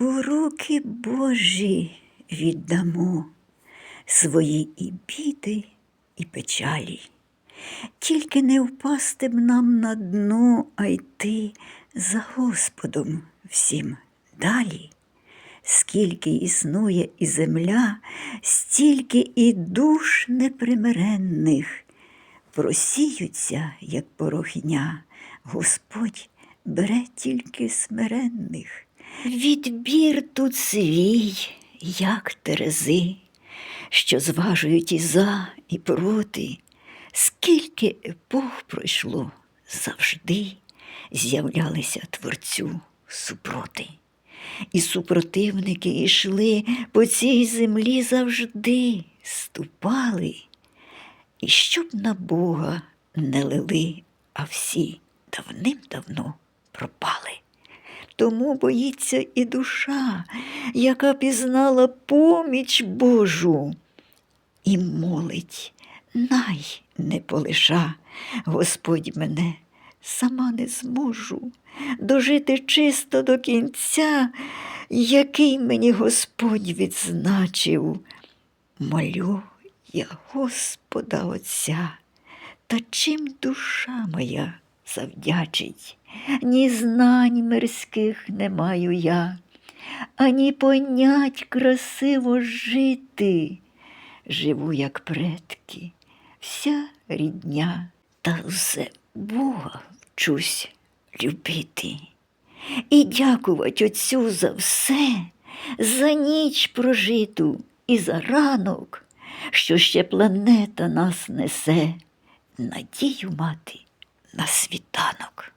У руки Божі віддамо свої і біди, і печалі. Тільки не впасти б нам на дно, а йти за Господом всім далі. Скільки існує і земля, стільки і душ непримиренних просіються, як порохня. Господь бере тільки смиренних. Відбір тут свій, як терези, що зважують і за, і проти. Скільки епох пройшло, завжди з'являлися творцю супроти. І супротивники йшли по цій землі завжди, ступали, і щоб на Бога не лили, а всі давним-давно пропали. Тому боїться і душа, яка пізнала поміч Божу, і молить, най не полиша, Господь мене сама не зможу дожити чисто до кінця, який мені Господь відзначив. Молю я Господа Отця, та чим душа моя завдячить, ні знань мирських не маю я, ані понять красиво жити. Живу, як предки, вся рідня, та все Бога вчусь любити. І дякувати Отцю за все, за ніч прожиту і за ранок, що ще планета нас несе, надію мати на світанок.